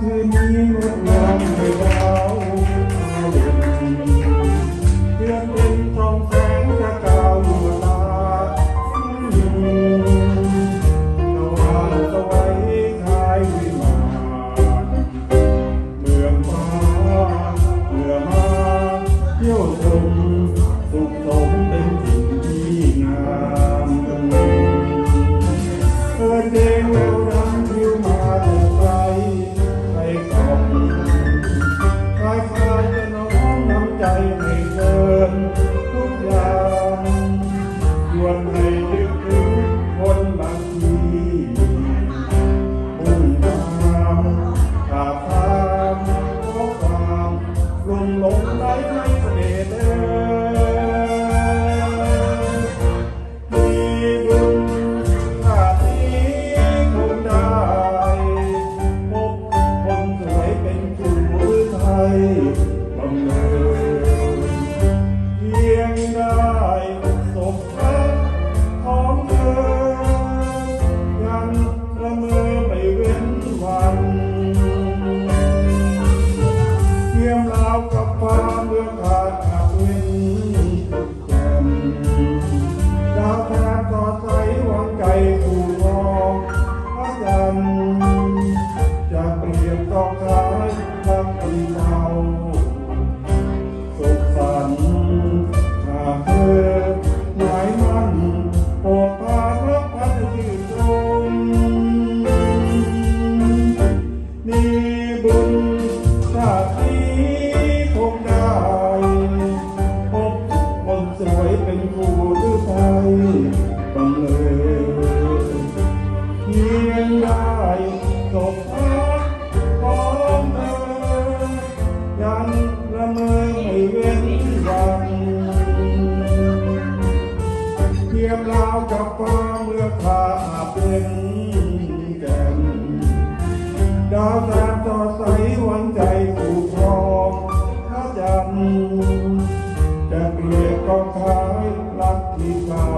Thank you. long. เราสุขสันต์หาเธอหายมั่นโปรดพารักพันที่จงมีบุญชาดีคงได้พบคนสวยเป็นครูหรือไทบังเอิเพียงได้จบ งลาวจำปาเมื่อข้าเป็นแก่นดาวแสงต่อใสวันใจผูกครองพระจันทร์จากเรียกกองทายรักที่เก่า